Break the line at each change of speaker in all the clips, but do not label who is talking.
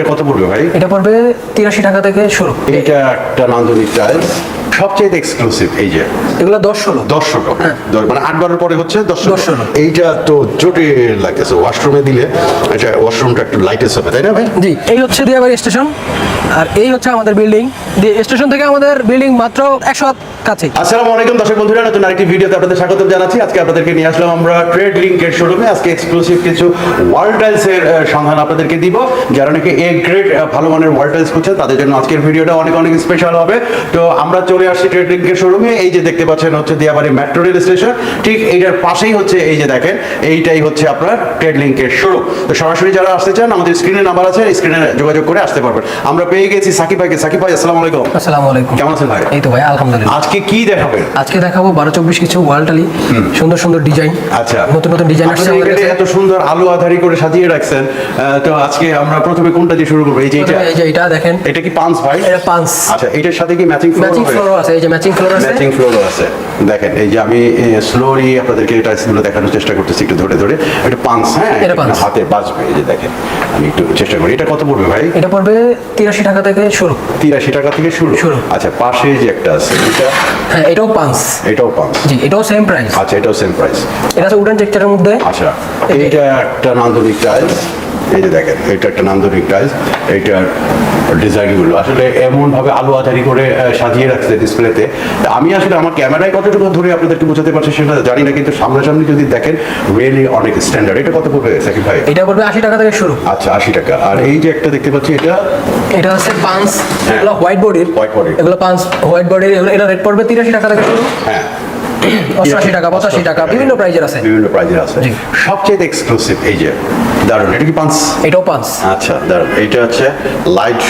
এটা কত পড়বে ভাই?
এটা পড়বে তিরাশি টাকা থেকে শুরু।
এটা একটা নান্দনিক টাইলস সবচেয়ে এক্সক্লুসিভ এই যে।
এগুলো দশ ষোলো।
দশশো টাকা দশ- মানে আট বারের পরে হচ্ছে
হ্যাঁ। দশশো টাকা।
এইটা তো জটিল লাগতেছে ওয়াশরুমে দিলে। এটা ওয়াশরুমটা একটু লাইটেস হবে তাই না ভাই?
জি এই হচ্ছে দিয়াবাড়ি স্টেশন। আর এই হচ্ছে আমাদের বিল্ডিং স্টেশন থেকে আমাদের বিল্ডিং মাত্র একশো কাছে
আসসালামু আলাইকুম দর্শক বন্ধুরা নতুন আরেকটি ভিডিওতে আপনাদের স্বাগত জানাচ্ছি। আজকে আপনাদেরকে নিয়ে আসলাম আমরা ট্রেড লিঙ্কের শোরুমে আজকে এক্সক্লুসিভ কিছু ওয়াল টাইলস এর আহ, সন্ধান আপনাদেরকে দিব। যারা নাকি এ গ্রেড ভালো মানের ওয়াল টাইলস করছেন তাদের জন্য আজকের ভিডিওটা অনেক অনেক স্পেশাল হবে। তো আমরা চলে আসছি ট্রেড লিঙ্কের শোরুমে এই যে দেখতে পাচ্ছেন হচ্ছে দিয়াবাড়ি মেট্রো রেল স্টেশন ঠিক এইটার পাশেই হচ্ছে এই যে দেখেন এইটাই হচ্ছে আপনার ট্রেড লিঙ্কের শোরুম তো সরাসরি যারা আসতে চান আমাদের স্ক্রিনে নাম্বার আছে স্ক্রিনে যোগাযোগ করে আসতে পারবেন। আমরা পেয়ে গেছি সাকিব ভাইকে। সাকিব ভাই আসসালামু আলাইকুম।
আসসালামু আলাইকুম।
কেমন আছেন ভাই?
এই তো ভাই আলহামদুলিল্লাহ।
আজকে কি দেখাবেন?
আজকে দেখাবো বারো চব্বিশ কিছু ওয়ালটালি সুন্দর সুন্দর ডিজাইন
আচ্ছা।
নতুন নতুন ডিজাইন আসছে
এত সুন্দর আলো আধারি করে সাজিয়ে রাখছেন তো আজকে আমরা প্রথমে কোনটা দিয়ে শুরু করব? এই যে এটা
এই যে এটা দেখেন।
এটা কি পাঁচ ভাই?
এটা পাঁচ
আচ্ছা এটার সাথে কি ম্যাচিং
ম্যাচিং ফ্লোরও আছে এই যে ম্যাচিং ফ্লোর আছে?
ম্যাচিং ফ্লোরও আছে। দেখেন এই যে আমি স্লোলি আপনাদেরকে এটা গুলো দেখানোর চেষ্টা করতেছি একটু ধরে ধরে। এটা পাঁচ হ্যাঁ
এটা পাঁচ।
হাতে বাজবে এই যে দেখেন। আমি একটু চেষ্টা করি। এটা কত পড়বে ভাই?
এটা পড়বে তিরাশি টাকা থেকে শুরু।
তিরাশি টাকা থেকে শুরু?
শুরু।
আচ্ছা পাশে যে একটা আছে এটা?
হ্যাঁ এটাও পাঁচ
এটাও পাঁচ
জি এটাও সেম প্রাইস
আচ্ছা এটাও সেম প্রাইস
এটা আছে উডেন টেক্সচারের মধ্যে।
আচ্ছা
এই
এইটা একটা নান্দনিক টাইলস এই যে দেখেন এটা একটা নান্দনিক টাইলস এইটার ডিজাইনগুলো আসলে এমন ভাবে আলো আধারি করে সাজিয়ে রাখছে ডিসপ্লেতে আমি আসলে আমার ক্যামেরায় কতটুকু ধরে আপনাদেরকে বোঝাতে পারছি সেটা জানি না কিন্তু সামনাসামনি যদি দেখেন রিয়েলি অনেক স্ট্যান্ডার্ড এটা কত পড়বে সাকিব ভাই?
এটা পড়বে আশি টাকা থেকে শুরু।
আচ্ছা আশি টাকা। আর এই যে একটা দেখতে পাচ্ছি এটা?
এটা হচ্ছে পাঁচ
হ্যাঁ।
এগুলো হোয়াইট বডির
White body।
এগুলো পাঁচ হোয়াইট বডির এগুলো এটা রেট পড়বে তিরাশি টাকা থেকে শুরু।
হ্যাঁ।
অষ্টআশি টাকা পঁচাশি টাকা বিভিন্ন প্রাইজের আছে।
বিভিন্ন প্রাইজের আছে। সবচেয়ে এক্সক্লুসিভ এই যে দারুণ এটা কি পাঁচ
এটাও পাঁচ
আচ্ছা দারুণ। এইটা হচ্ছে লাইট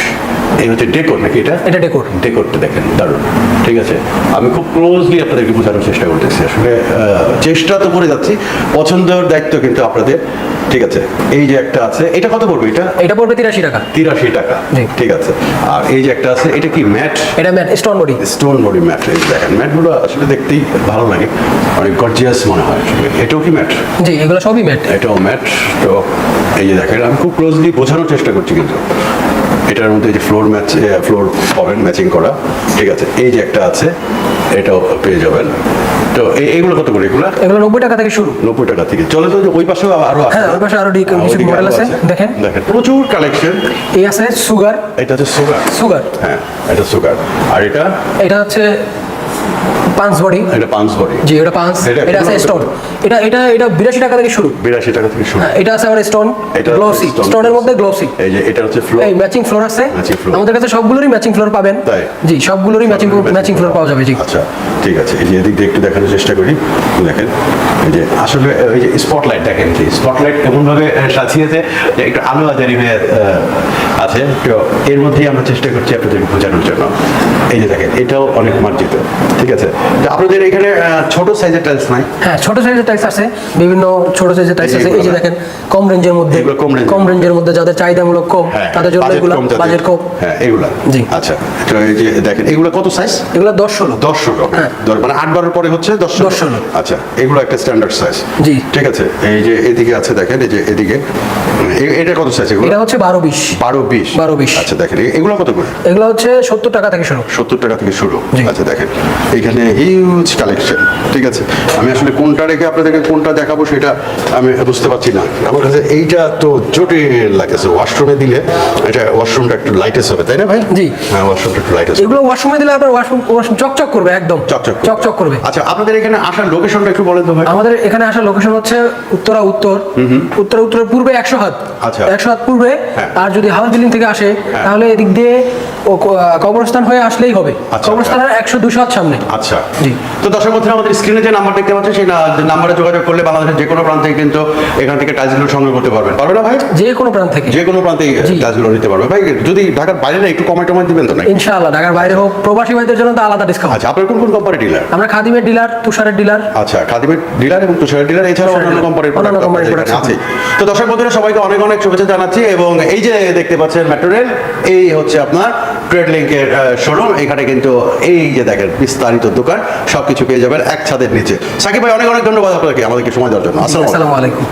এই হচ্ছে ডেকোর নাকি এটা?
এটা ডেকোর
ডেকোরটা দেখেন দারুণ। ঠিক আছে? আমি খুব ক্লোজলি আপনাদেরকে বোঝানোর চেষ্টা করতেছি। আসলে চেষ্টা তো করে যাচ্ছি পছন্দের দায়িত্ব কিন্তু আপনাদের। ঠিক আছে? এই যে একটা আছে এটা কত পড়বে এটা?
এটা পড়বে তিরাশি টাকা।
তিরাশি টাকা। ঠিক আছে? আর এই যে একটা আছে এটা কি ম্যাট?
এটা matt stone body
stone body matt এই দেখেন। ম্যাটগুলো আসলে দেখতেই ভালো লাগে। অনেক গর্জিয়াস মনে হয়। এটাও কি ম্যাট?
জি এগুলো সবই ম্যাট।
এটাও ম্যাট। তো এই যে দেখেন আমি খুব ক্লোজলি বোঝানোর চেষ্টা করছি কিন্তু। এটার মধ্যে যে ফ্লোর ম্যাচ ফ্লোর পাবেন ম্যাচিং করা ঠিক আছে এই যে একটা আছে এটাও পেয়ে যাবেন। তো এই- এইগুলো কত করে? এগুলো?
এগুলো নব্বই টাকা থেকে শুরু।
নব্বই টাকা থেকে। চলে তো ওই পাশে আরও আছে
হ্যাঁ, ওই পাশে আরও
হ্যাঁ,
কিছু
মডেল
আছে, দেখেন।
দেখেন প্রচুর কালেকশন
এই আছে সুগার
এটা হচ্ছে সুগার
সুগার
হ্যাঁ এটা সুগার আর এটা?
এটা হচ্ছে পাঁচ বডি।
এটা পাঁচ বডি।
জি এটা পাঁচ।
এটা-
এটা আছে স্টোন এটা এটা এটা বিরাশি টাকা থেকে শুরু।
বিরাশি টাকা থেকে শুরু।
এটা আছে আমার স্টোন
এটা
স্টোনের মধ্যে গ্লোসি
এই যে এটা হচ্ছে ফ্লোর
এই ম্যাচিং ফ্লোর আছে। আমাদের কাছে সবগুলোরই ম্যাচিং ফ্লোর পাবেন। জি সবগুলোরই ম্যাচিং ম্যাচিং ফ্লোর পাওয়া যাবে জি।
আচ্ছা ঠিক আছে। এই যে এদিক দিয়ে একটু দেখানোর চেষ্টা করি। দেখেন এই যে আসলে ওই যে স্পটলাইট দেখেন যে স্পটলাইট এমনভাবে আহ, সাজিয়েছে যে একটু আলো আজারি হয়ে আছে। তো এর মধ্যেই আমরা চেষ্টা করছি আপনাদের বোঝানোর জন্য। এই যে দেখেন এটাও অনেক মার্জিত। ঠিক আছে। আপনাদের এখানে ছোট সাইজের টাইলস নাই?
হ্যাঁ ছোট সাইজের টাইলস আছে বিভিন্ন ছোট সাইজের টাইলস আছে। এই যে দেখেন কম রেঞ্জের মধ্যে
কম
রেঞ্জের মধ্যে। যাদের চাহিদামূলক কম
হ্যাঁ
তাদের জন্য এগুলো বাজেট কম।
হ্যাঁ এগুলা।
জি।
আচ্ছা তো এই যে দেখেন এগুলো কত সাইজ
এগুলো দশ ষোলো।
দশশো
হ্যাঁ।
দশ মানে আট বারের পরে হচ্ছে দশশো
দশশো না।
আচ্ছা এগুলো একটা স্ট্যান্ডার্ড সাইজ
জি।
ঠিক আছে এই যে এদিকে আছে দেখেন এই যে এদিকে। এটা কত সাইজ
এটা হচ্ছে বারো বিশ।
বারো বিশ?
12 20
আচ্ছা দেখেন এগুলো কত করে?
এগুলো হচ্ছে সত্তর টাকা থেকে শুরু।
সত্তর টাকা থেকে শুরু। আচ্ছা দেখেন এখানে হিউজ কালেকশন ঠিক আছে? আমি আসলে কোনটা রেখে আপনাদেরকে কোনটা দেখাবো সেটা আমি বুঝতে পারছি না। আমার কাছে এইটা তো জটিল লাগতেছে ওয়াশরুমে দিলে এটা ওয়াশরুমটা একটু লাইটেস হবে তাই না ভাই?
জি।
হ্যাঁ ওয়াশরুমটা একটু লাইটেস
এগুলো ওয়াশরুমে দিলে আপনার ওয়াশরুম ওয়াশরুম চকচক করবে একদম।
চকচক
চকচক করবে।
আচ্ছা আপনাদের এখানে আসার লোকেশনটা একটু বলেন তো ভাই।
আমাদের এখানে আসার লোকেশন হচ্ছে উত্তরা উত্তর উত্তরা উত্তরের পূর্বে একশো হাত।
আচ্ছা।
একশো হাত পূর্বে
হ্যাঁ।
আর যদি হাওড়া বিল্ডিং থেকে আসে তাহলে এদিক দিয়ে ও কবরস্থান হয়ে আসলেই হবে।
আচ্ছা।
কবরস্থানের একশো দুশো হাত সামনে।
আচ্ছা।
জি।
তো দর্শক বন্ধুরা আমাদের স্ক্রিনে যে নাম্বার দেখতে পাচ্ছেন সেই নাম্বারে যোগাযোগ করলে বাংলাদেশের যে কোনো প্রান্তে কিন্তু এখান থেকে টাইলসগুলো সংগ্রহ করতে পারবেন। পারবে না ভাই?
যে কোনো প্রান্ত থেকে।
যে কোনো প্রান্তে টাইলসগুলো নিতে পারবে। ভাই যদি ঢাকার বাইরে না একটু কমে টমে দিবেন তো নাকি?
ইনশাআল্লাহ ঢাকার বাইরে হোক প্রবাসী ভাইদের জন্য তো আলাদা ডিসকাউন্ট
আচ্ছা আপনার কোন কোন কোম্পানি ডিলার
আমরা খাদিমের ডিলার তুষারের ডিলার
আচ্ছা খাদিমের ডিলার এবং তুষার ডিলার এছাড়াও অন্যান্য কোম্পানির প্রোডাক্ট আছে। তো দর্শক বন্ধুরা সবাইকে অনেক অনেক শুভেচ্ছা জানাচ্ছি এবং এই যে দেখতে পাচ্ছেন মেট্রো রেল এই হচ্ছে আপনার ট্রেড লিঙ্কের শোরুম এখানে কিন্তু এই যে দেখেন, বিস্তারিত দোকান, সবকিছু পেয়ে যাবেন এক ছাদের নিচে। সাকিব ভাই, অনেক অনেক ধন্যবাদ আপনাকে, আমাদেরকে সময় দেওয়ার জন্য।
আসসালামু আলাইকুম।